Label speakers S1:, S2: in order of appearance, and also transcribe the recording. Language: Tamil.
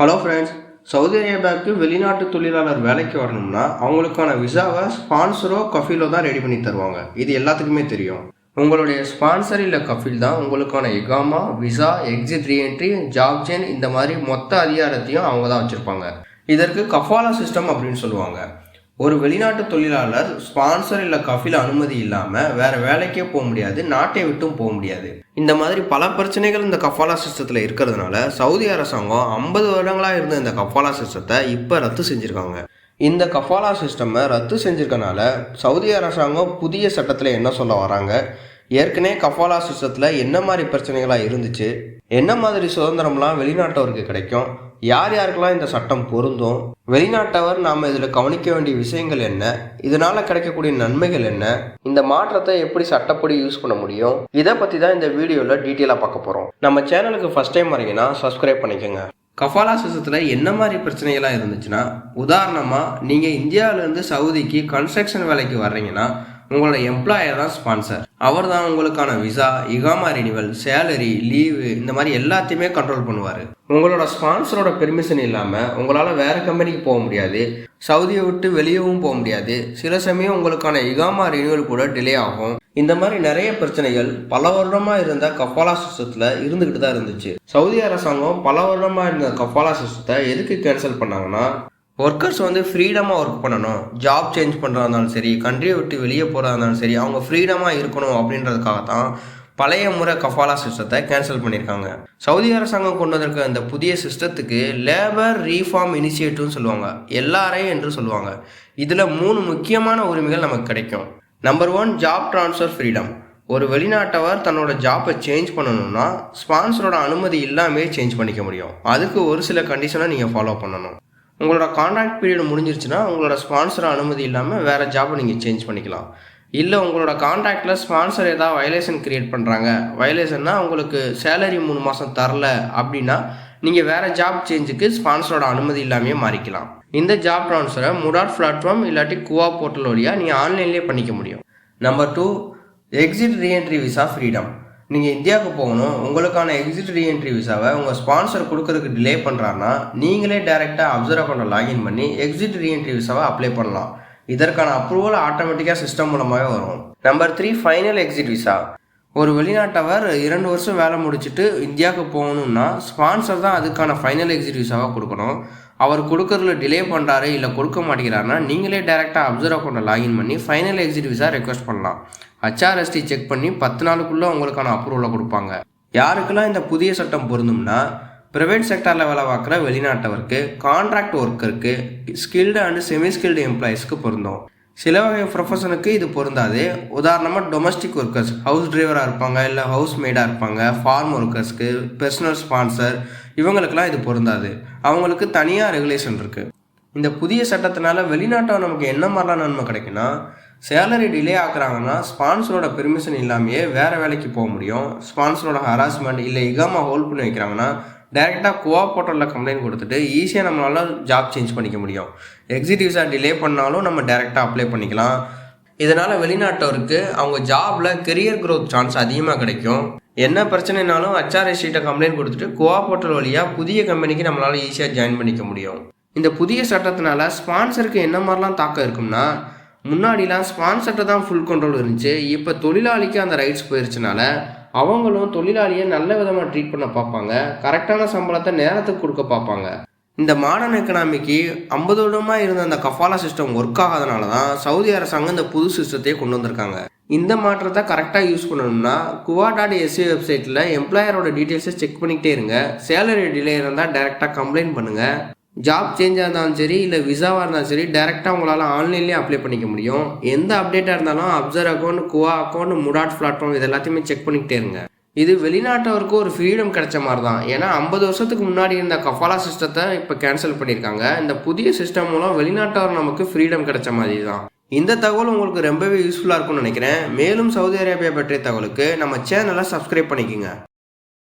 S1: ஹலோ ஃப்ரெண்ட்ஸ் சவுதி அரேபியாவுக்கு வெளிநாட்டு தொழிலாளர் வேலைக்கு வரணும்னா அவங்களுக்கான விசாவை ஸ்பான்சரோ கஃபீலோ தான் ரெடி பண்ணி தருவாங்க. இது எல்லாத்துக்குமே தெரியும். உங்களுடைய ஸ்பான்சர் இல்லை கஃபீல் தான் உங்களுக்கான எகாமா visa exit reentry job change இந்த மாதிரி மொத்த அதிகாரத்தையும் அவங்க தான் வச்சுருப்பாங்க. இதற்கு கஃபாலா சிஸ்டம் அப்படின்னு சொல்லுவாங்க. ஒரு வெளிநாட்டு தொழிலாளர் ஸ்பான்சர் இல்லை கஃபில் அனுமதி இல்லாமல் வேற வேலைக்கே போக முடியாது நாட்டை விட்டும் போக முடியாது. இந்த மாதிரி பல பிரச்சனைகள் இந்த கஃபாலா சிஸ்டத்தில் இருக்கிறதுனால சவுதி அரசாங்கம் ஐம்பது வருடங்களாக இருந்த இந்த கஃபாலா சிஸ்டத்தை இப்போ ரத்து செஞ்சுருக்காங்க. இந்த கஃபாலா சிஸ்டமை ரத்து செஞ்சுருக்கனால சவுதி அரசாங்கம் புதிய சட்டத்தில் என்ன சொல்ல வராங்க? ஏற்கனவே கஃபாலா சிஸ்டத்தில் என்ன மாதிரி பிரச்சனைகளாக இருந்துச்சு? என்ன மாதிரி சுதந்திரம்லாம் வெளிநாட்டவருக்கு கிடைக்கும்? யார் யாருக்கெல்லாம் இந்த சட்டம் பொருந்தும்? வெளிநாட்டவர் நாம் இதில் கவனிக்க வேண்டிய விஷயங்கள் என்ன? இதனால் கிடைக்கக்கூடிய நன்மைகள் என்ன? இந்த மாற்றத்தை எப்படி சட்டப்படி யூஸ் பண்ண முடியும்? இதை பற்றி தான் இந்த வீடியோவில் டீட்டெயிலாக பார்க்க போகிறோம் நம்ம சேனலுக்கு ஃபஸ்ட் டைம் வரீங்கன்னா சப்ஸ்கிரைப் பண்ணிக்கோங்க. கஃபாலா சுசத்தில் என்ன மாதிரி பிரச்சனைகள்லாம் இருந்துச்சுன்னா உதாரணமாக நீங்கள் இந்தியாவிலேருந்து சவுதிக்கு கன்ஸ்ட்ரக்ஷன் வேலைக்கு வர்றீங்கன்னா உங்களோட எம்ப்ளாயர் தான் ஸ்பான்சர் அவர் தான் உங்களுக்கான விசா இகாமா ரினிவல் சேலரி லீவு இந்த மாதிரி எல்லாத்தையுமே கண்ட்ரோல் பண்ணுவார். உங்களோட ஸ்பான்சரோட பெர்மிஷன் இல்லாமல் உங்களால் வேறு கம்பெனிக்கு போக முடியாது சவுதியை விட்டு வெளியவும் போக முடியாது. சில சமயம் உங்களுக்கான இகாமா ரினிவல் கூட டிலே ஆகும். இந்த மாதிரி நிறைய பிரச்சனைகள் பல வருடமாக இருந்த கஃபாலா சிஸ்டத்தில் இருந்துக்கிட்டு தான் இருந்துச்சு. சவுதி அரசாங்கம் பல வருடமாக இருந்த கஃபாலா சிஸ்டத்தை எதுக்கு கேன்சல் பண்ணாங்கன்னா ஒர்க்கர்ஸ் வந்து ஃப்ரீடமாக ஒர்க் பண்ணணும். ஜாப் சேஞ்ச் பண்ணுறதா இருந்தாலும் சரி கண்ட்ரியை விட்டு வெளியே போகிறதா இருந்தாலும் சரி அவங்க ஃப்ரீடமாக இருக்கணும் அப்படின்றதுக்காக தான் பழைய முறை கஃபாலா சிஸ்டத்தை கேன்சல் பண்ணியிருக்காங்க சவுதி அரசாங்கம் கொண்டு வந்திருக்க இந்த புதிய சிஸ்டத்துக்கு லேபர் ரீஃபார்ம் இனிஷியேட்டிவ்னு சொல்லுவாங்க. எல்லாரையும் என்று சொல்லுவாங்க. இதில் மூணு முக்கியமான உரிமைகள் நமக்கு கிடைக்கும். Number one job transfer freedom ஒரு வெளிநாட்டவர் தன்னோட ஜாப்பை சேஞ்ச் பண்ணணும்னா ஸ்பான்சரோட அனுமதி இல்லாமே சேஞ்ச் பண்ணிக்க முடியும். அதுக்கு ஒரு சில கண்டிஷனை நீங்கள் ஃபாலோ பண்ணணும். உங்களோட கான்ட்ராக்ட் பீரியட் முடிஞ்சிருச்சுன்னா உங்களோட ஸ்பான்சர் அனுமதி இல்லாமல் வேறு ஜாப்பை நீங்கள் சேஞ்ச் பண்ணிக்கலாம். இல்லை உங்களோட கான்ட்ராக்டில் ஸ்பான்சர் ஏதாவது வயலேஷன் க்ரியேட் பண்ணுறாங்க வயலேஷன்னா உங்களுக்கு சேலரி மூணு மாதம் தரல அப்படின்னா நீங்கள் வேறு ஜாப் சேஞ்சுக்கு ஸ்பான்சரோட அனுமதி இல்லாமையே மாறிக்கலாம். இந்த ஜாப் ட்ரான்ஸ்ஃபரை முடாட் பிளாட்ஃபார்ம் இல்லாட்டி குவா போர்ட்டல் வழியாக நீங்கள் ஆன்லைன்லேயே பண்ணிக்க முடியும். Number two exit reentry visa freedom நீங்கள் இந்தியாவுக்கு போகணும் உங்களுக்கான எக்ஸிட் ரீஎன்ட்ரி விசாவை உங்கள் ஸ்பான்சர் கொடுக்கறதுக்கு டிலே பண்ணுறாருன்னா நீங்களே டேரெக்டாக அப்சர்வ் அக்கௌண்ட்டை லாகின் பண்ணி எக்ஸிட் ரீஎன்ட்ரி விசாவை அப்ளை பண்ணலாம். இதற்கான அப்ரூவல் ஆட்டோமேட்டிக்காக சிஸ்டம் மூலமாகவே வரும். Number three final exit visa ஒரு வெளிநாட்டவர் இரண்டு வருஷம் வேலை முடிச்சுட்டு இந்தியாவுக்கு போகணும்னா ஸ்பான்சர் தான் அதுக்கான ஃபைனல் எக்ஸிட் விசாவாக கொடுக்கணும். அவர் கொடுக்கறதுல டிலே பண்ணுறாரு இல்லை கொடுக்க மாட்டேங்கிறாருன்னா நீங்களே டேரெக்டாக அப்சர்வ் அக்கௌண்ட்டை லாகின் பண்ணி ஃபைனல் எக்ஸிட் விசா ரெக்வஸ்ட் பண்ணலாம். ஹச்ஆர்எஸ்டி செக் பண்ணி பத்து நாளுக்குள்ளே உங்களுக்கான அப்ரூவலை கொடுப்பாங்க. யாருக்கெல்லாம் இந்த புதிய சட்டம் பொருந்தும்னா ப்ரைவேட் செக்டாரில் வேலை பார்க்குற வெளிநாட்டவருக்கு கான்ட்ராக்ட் ஒர்க்கருக்கு ஸ்கில்டு அண்ட் செமி ஸ்கில்டு எம்ப்ளாயிஸ்க்கு பொருந்தும். சில வகை ப்ரொஃபஷனுக்கு இது பொருந்தாது. உதாரணமாக டொமஸ்டிக் ஒர்க்கர்ஸ் ஹவுஸ் டிரைவராக இருப்பாங்க இல்லை ஹவுஸ் மேடாக இருப்பாங்க ஃபார்ம் ஒர்க்கர்ஸ்க்கு பர்சனல் ஸ்பான்சர் இவங்களுக்கெல்லாம் இது பொருந்தாது. அவங்களுக்கு தனியாக ரெகுலேஷன் இருக்குது இந்த புதிய சட்டத்தினால வெளிநாட்டில் நமக்கு என்ன மாதிரிலாம் நன்மை கிடைக்குன்னா சேலரி டிலே ஆக்குறாங்கன்னா ஸ்பான்சரோட பெர்மிஷன் இல்லாமையே வேறு வேலைக்கு போக முடியும். ஸ்பான்சரோட ஹராஸ்மெண்ட் இல்லை இகாமா ஹோல்ட் பண்ணி வைக்கிறாங்கன்னா டேரெக்டாக கோவா போர்ட்டலில் கம்ப்ளைண்ட் கொடுத்துட்டு ஈஸியாக நம்மளால் ஜாப் சேஞ்ச் பண்ணிக்க முடியும். எக்ஸிக்யூட்டிவ்ஸாக டிலே பண்ணாலும் நம்ம டேரெக்டாக அப்ளை பண்ணிக்கலாம். இதனால் வெளிநாட்டவருக்கு அவங்க ஜாபில் கெரியர் க்ரோத் சான்ஸ் அதிகமாக கிடைக்கும். என்ன பிரச்சனைனாலும் ஹச்ஆர்எஸ்டிட்ட கம்ப்ளைண்ட் கொடுத்துட்டு கோவா போர்ட்டல் வழியாக புதிய கம்பெனிக்கு நம்மளால் ஈஸியாக ஜாயின் பண்ணிக்க முடியும். இந்த புதிய சட்டத்தினால ஸ்பான்சருக்கு என்ன மாதிரிலாம் தாக்கம் இருக்கும்னா முன்னாடிலாம் ஸ்பான்சர்கிட்ட தான் ஃபுல் கண்ட்ரோல் இருந்துச்சு. இப்போ தொழிலாளிக்கு அந்த ரைட்ஸ் போயிருச்சுனால அவங்களும் தொழிலாளியை நல்ல விதமாக ட்ரீட் பண்ண பார்ப்பாங்க. கரெக்டான சம்பளத்தை நேரத்துக்கு கொடுக்க பார்ப்பாங்க. இந்த மாடர்ன் எக்கனாமிக்கு ஐம்பது வருடமாக இருந்த அந்த கஃபாலா சிஸ்டம் ஒர்க் ஆகாதனால தான் சவுதி அரசாங்கம் இந்த புது சிஸ்டத்தையே கொண்டு வந்திருக்காங்க. இந்த மாற்றத்தை கரெக்டாக யூஸ் பண்ணணும்னா குவா டாட் எஸ்சி வெப்சைட்டில் எம்ப்ளாயரோட டீட்டெயில்ஸை செக் பண்ணிக்கிட்டே இருங்க. சேலரி டிலே இருந்தால் டேரெக்டாக கம்ப்ளைண்ட் பண்ணுங்கள் ஜாப் சேஞ்சாக இருந்தாலும் சரி இல்லை விசாவாக இருந்தாலும் சரி டேரெக்டாக உங்களால் ஆன்லைன்லேயே அப்ளை பண்ணிக்க முடியும். எந்த அப்டேட்டாக இருந்தாலும் அப்சர்வ் அக்கௌண்ட் குவா அக்கௌண்ட் முடாட் பிளாட்ஃபார்ம் இது எல்லாத்தையுமே செக் பண்ணிக்கிட்டே இருங்க. இது வெளிநாட்டவருக்கு ஒரு ஃப்ரீடம் கிடைச்ச மாதிரி தான் ஏன்னா ஐம்பது வருஷத்துக்கு முன்னாடி இருந்த கஃபாலா சிஸ்டத்தை இப்போ கேன்சல் பண்ணியிருக்காங்க. இந்த புதிய சிஸ்டம் மூலம் வெளிநாட்டவர் நமக்கு ஃப்ரீடம் கிடைச்ச மாதிரி தான் இந்த தகவல் உங்களுக்கு ரொம்பவே யூஸ்ஃபுல்லாக இருக்கும்னு நினைக்கிறேன். மேலும் சவுதி அரேபியா பற்றிய தகவலுக்கு நம்ம சேனலை சப்ஸ்கிரைப் பண்ணிக்கோங்க.